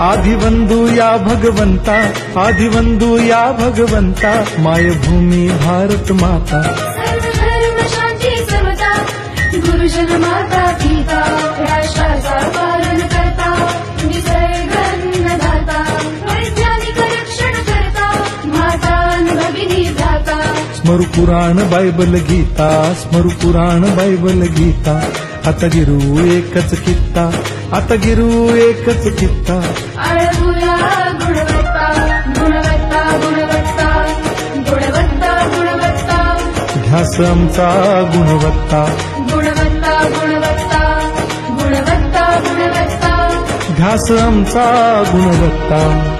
आदिवंदू या भगवंता आदिवंदू या भगवंता मायभूमी भारत माता। आता गिरू एकच कित्ता आता गिरू एकच कित्ता आळवूया गुणवत्ता गुणवत्ता गुणवत्ता गुणवत्ता गुणवत्ता ध्यास आमचा गुणवत्ता गुणवत्ता गुणवत्ता गुणवत्ता गुणवत्ता ध्यास आमचा गुणवत्ता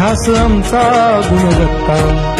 ध्यास आमचा गुणवत्ता.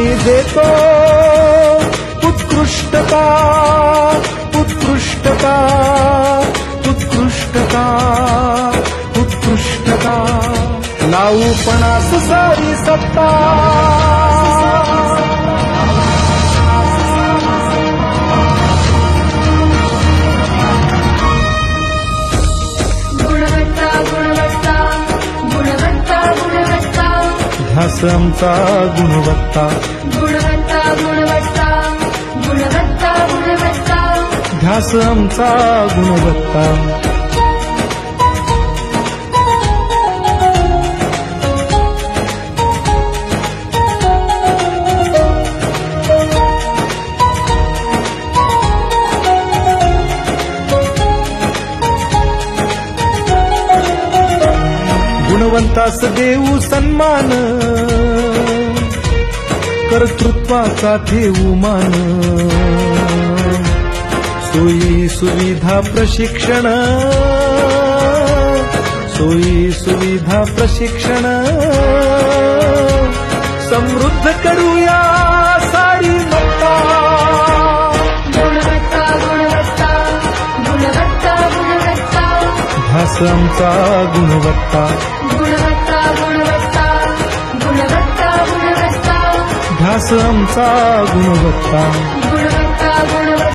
आम्ही देतो उत्कृष्टता उत्कृष्टता उत्कृष्टता उत्कृष्टता. लावू पणास सारी सत्ता. आमचा गुणवत्ता. गुणवत्ता गुणवत्ता गुणवत्ता गुणवत्ता. ध्यास आमचा गुणवत्ता. गुणवंतास देऊ सन्मान. कर्तृत्वाचा ठेवू मान. सोयी सुविधा प्रशिक्षण. सोयी सुविधा प्रशिक्षण. समृद्ध करूया सारी मत्ता गुणवत्ता गुणवत्ता गुणवत्ता गुणवत्ता. ध्यास आमचा गुणवत्ता. गुणवत्ता गुणवत्ता ध्यास आमचा गुणवत्ता गुणवत्ता